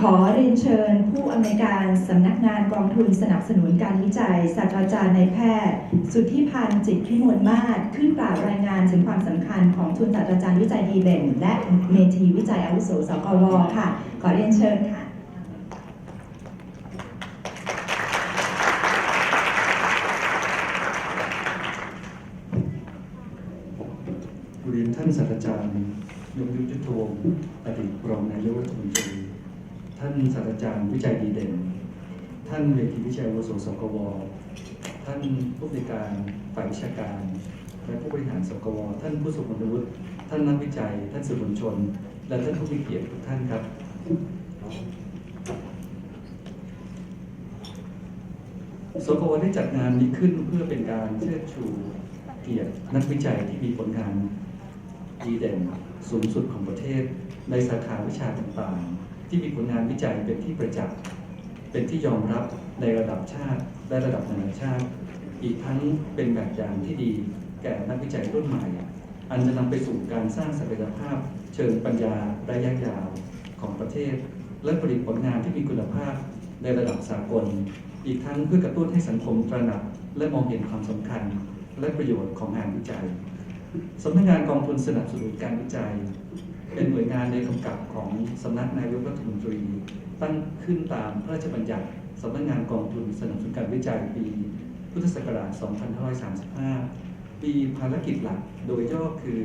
ขอเรียนเชิญผู้อำนวยการสำนักงานกองทุนสนับสนุนการวิจัยศาสตราจารย์นายแพทย์ สุทธิพันธ์จิตพิมลมาศขึ้นกล่าวรายงานถึงความสำคัญของทุนศาสตราจารย์วิจัยดีเด่น และเมธีวิจัยอาวุโสสกวค่ะ ขอเรียนเชิญค่ะ เรียนท่านศาสตราจารย์ยงยุทธโทวงศ์อดีตรองนายกรัฐมนตรี ท่านศาสตราจารย์วิจัยดีเด่น ท่านเวทีวิจัยวุโสสกว ท่านผู้ในวยการฝ่ายวิชาการ และผู้บริหารสกว ท่านผู้ทรงคุณวุฒิท่านนักวิจัย ท่านสื่อมวลชน และท่านผู้มีเกียรติทุกท่านครับ สกวได้จัดงานนี้ขึ้นเพื่อเป็นการเชิดชูเกียรตินักวิจัยที่มีผลงานดีเด่นสูงสุดของประเทศในสาขาวิชาต่างๆ ที่มีผลงานวิจัยเป็นที่ประจักษ์ เป็นที่ยอมรับในระดับชาติและระดับนานาชาติ อีกทั้งเป็นแบบอย่างที่ดี แก่นักวิจัยรุ่นใหม่ อันจะนำไปสู่การสร้างศักยภาพ เชิงปัญญาระยะยาวของประเทศ และผลิตผลงานที่มีคุณภาพในระดับสากล อีกทั้งเพื่อกระตุ้นให้สังคมตระหนัก และมองเห็นความสำคัญ และประโยชน์ของงานวิจัยสำนักงานกองทุนสนับสนุนการวิจัย เป็นหน่วยงานในกำกับของสำนักนายกรัฐมนตรี ตั้งขึ้นตามพระราชบัญญัติสำนักงานกองทุนสนับสนุนการวิจัยปี พุทธศักราช 2535 ปีภารกิจหลักโดยย่อคือ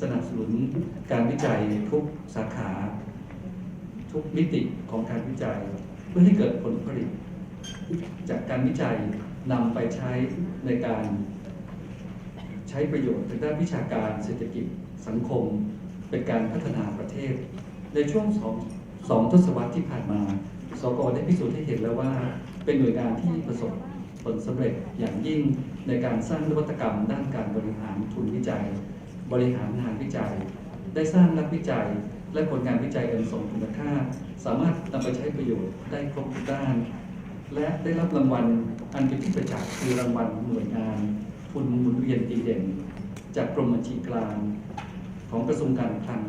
สนับสนุนการวิจัยทุกสาขา ทุกมิติของการวิจัย เพื่อให้เกิดผลผลิต จากการวิจัยนำไปใช้ในการใช้ประโยชน์ทางด้านวิชาการเศรษฐกิจสังคม เป็นการพัฒนาประเทศ ในช่วงสองสองทศวรรษที่ผ่านมา สกได้พิสูจน์ให้เห็นแล้วว่า เป็นหน่วยงานที่ประสบผลสำเร็จอย่างยิ่งในการสร้างนวัตกรรม ด้านการบริหารทุนวิจัย บริหารงานวิจัย ได้สร้างนักวิจัย และผลงานวิจัยอันทรงคุณค่า สามารถนำไปใช้ประโยชน์ได้ครบทุกด้าน และได้รับรางวัลอันเป็นที่ประจักษ์คือรางวัลหน่วยงาน ทุนหมุนเวียนดีเด่น จากกรมบัญชีกลาง ของกระทรวงการคลัง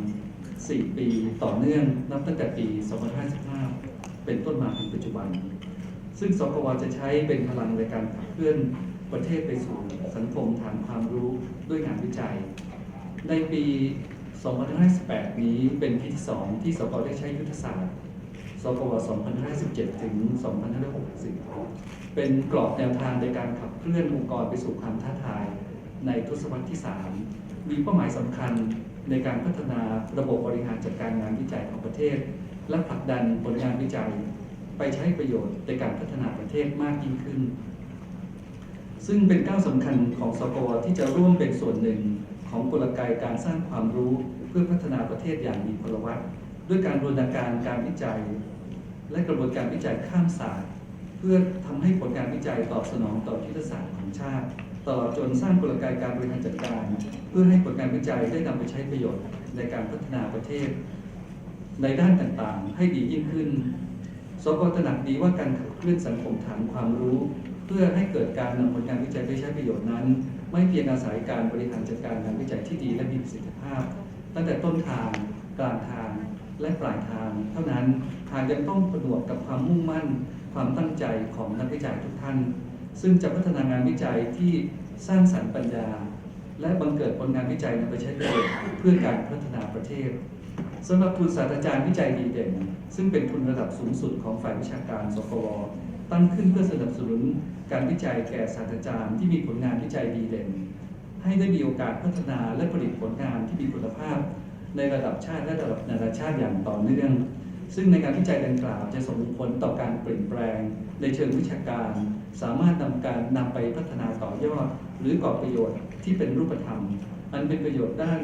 4 ปีต่อเนื่องนับตั้งแต่ปี 2555 เป็นต้นมาถึงปัจจุบัน ซึ่งสกวจะใช้เป็นพลังในการขับเคลื่อนประเทศไปสู่สังคมฐานความรู้ด้วยงานวิจัย ในปี 2558 นี้เป็นปีที่ 2 ที่สกวได้ใช้ยุทธศาสตร์สกว2517ถึง 2560 เป็นกรอบแนวทางในการขับเคลื่อนองค์กรไปสู่ความท้าทายในทศวรรษที่ 3 มีเป้าหมายสำคัญ ในการพัฒนาระบบบริหารจัดการงานวิจัยของประเทศ และผลักดันผลงานวิจัย ไปใช้ประโยชน์ในการพัฒนาประเทศมากยิ่งขึ้น ซึ่งเป็นก้าวสำคัญของสกวที่จะร่วมเป็นส่วนหนึ่งของกลไกการสร้างความรู้เพื่อพัฒนาประเทศอย่างมีพลวัตด้วยการบูรณาการการวิจัย และกระบวนการวิจัยข้ามศาสตร์ เพื่อทำให้ผลงานวิจัยตอบสนองต่อยุทธศาสตร์ของชาติ ตลอดจนสร้างกลไกการบริหารจัดการ เพื่อให้ผลงานวิจัยได้นำไปใช้ประโยชน์ในการพัฒนาประเทศ ในด้านต่างๆ ให้ดียิ่งขึ้น สกตระหนักดีว่าการขับเคลื่อนสังคมฐานความรู้ เพื่อให้เกิดการนำผลงานวิจัยไปใช้ประโยชน์นั้น ไม่เพียงอาศัยการบริหารจัดการงานวิจัยที่ดีและมีประสิทธิภาพ ตั้งแต่ต้นทางกลางทางและปลายทาง เท่านั้นหากยังต้องผนวกกับความมุ่งมั่น ความตั้งใจของนักวิจัยทุกท่าน ซึ่งจะพัฒนางานวิจัยที่สร้างสรรค์ปัญญา และบังเกิดผลงานวิจัยนำไปใช้ประโยชน์เพื่อการพัฒนาประเทศสำหรับทุนศาสตราจารย์วิจัยดีเด่น ซึ่งเป็นทุนระดับสูงสุดของฝ่ายวิชาการสกวตั้งขึ้นเพื่อสนับสนุนการวิจัยแก่ศาสตราจารย์ที่มีผลงานวิจัยดีเด่น ให้ได้มีโอกาสพัฒนาและผลิตผลงานที่มีคุณภาพ ในระดับชาติและระดับนานาชาติอย่างต่อเนื่อง ซึ่งในการวิจัยดังกล่าวจะส่งผลต่อการเปลี่ยนแปลง ในเชิงวิชาการ สามารถนำการนำไปพัฒนาต่อยอด หรือก่อประโยชน์ที่เป็นรูปธรรม อันเป็นประโยชน์ด้าน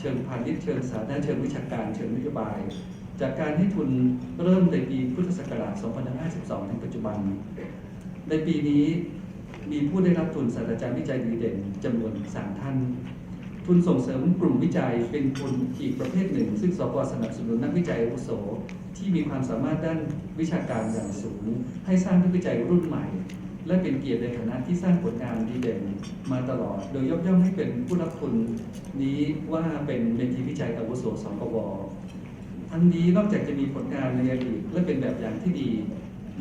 เชิงพาณิชย์เชิงสาธารณเชิงวิชาการเชิงนโยบาย จากการให้ทุนเริ่มในปีพุทธศักราช 2552 ถึงปัจจุบัน ในปีนี้มีผู้ได้รับทุนศาสตราจารย์วิจัยดีเด่นจำนวน 3 ท่าน ทุนส่งเสริมกลุ่มวิจัยเป็นทุนอีกประเภทหนึ่ง ซึ่งสกสนับสนุนนักวิจัยอาวุโสที่มีความสามารถด้านวิชาการอย่างสูง ให้สร้างนักวิจัยรุ่นใหม่ และเป็นเกียรติในฐานะที่สร้างผลงานดีเด่นมาตลอด โดยยกย่องให้เป็นผู้รับทุนนี้ว่าเป็นเวทีวิจัยอาวุโสสกวผทั้งนี้นอกจากจะมีผลงานในอดีตและเป็นแบบอย่างที่ดี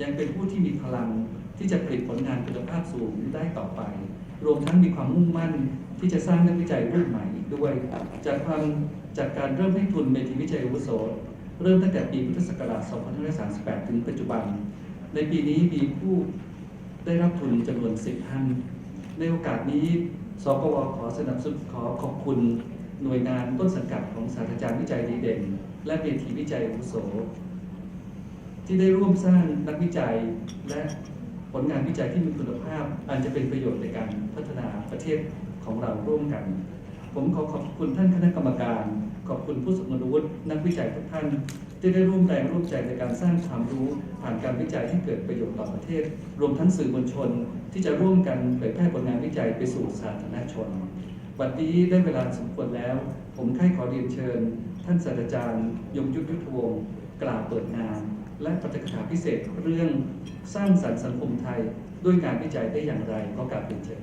ยังเป็นผู้ที่มีพลังที่จะผลิตผลงานคุณภาพสูงได้ต่อไป รวมทั้งมีความมุ่งมั่นที่จะสร้างนักวิจัยรุ่นใหม่ด้วย จากความจากการเริ่มให้ทุนเมทีวิจัยอาวุโสเริ่มตั้งแต่ปีพุทธศักราช 2538 ถึงปัจจุบัน ในปีนี้มีผู้ได้รับทุนจำนวน 10 ท่าน ในโอกาสนี้ สกวขอสนับสนุนขอขอบคุณหน่วยงานต้นสังกัดของศาสตราจารย์วิจัยดีเด่น และเวทีวิจัยอาวุโส ที่ได้ร่วมสร้างนักวิจัยและ ผลงานวิจัยที่มีคุณภาพ อันจะเป็นประโยชน์ในการพัฒนาประเทศของเราร่วมกัน ผมขอขอบคุณท่านคณะกรรมการ ขอบคุณผู้สมรู้วุฒินักวิจัยทุกท่าน ที่ได้ร่วมแรงร่วมใจในการสร้างความรู้ ผ่านการวิจัยที่เกิดประโยชน์ต่อประเทศ รวมทั้งสื่อมวลชน ที่จะร่วมกันเผยแพร่ผลงานวิจัยไปสู่สาธารณชนวันนี้ได้เวลาสมควรแล้ว ผมใคร่ขอเรียนเชิญ ท่านศาสตราจารย์ ยงยุทธยุทธวงศ์กล่าวเปิดงาน และปฏิกถาพิเศษเรื่องสร้างสรรค์สังคมไทย ด้วยการวิจัยได้อย่างไรก็กราบเรียนเชิญ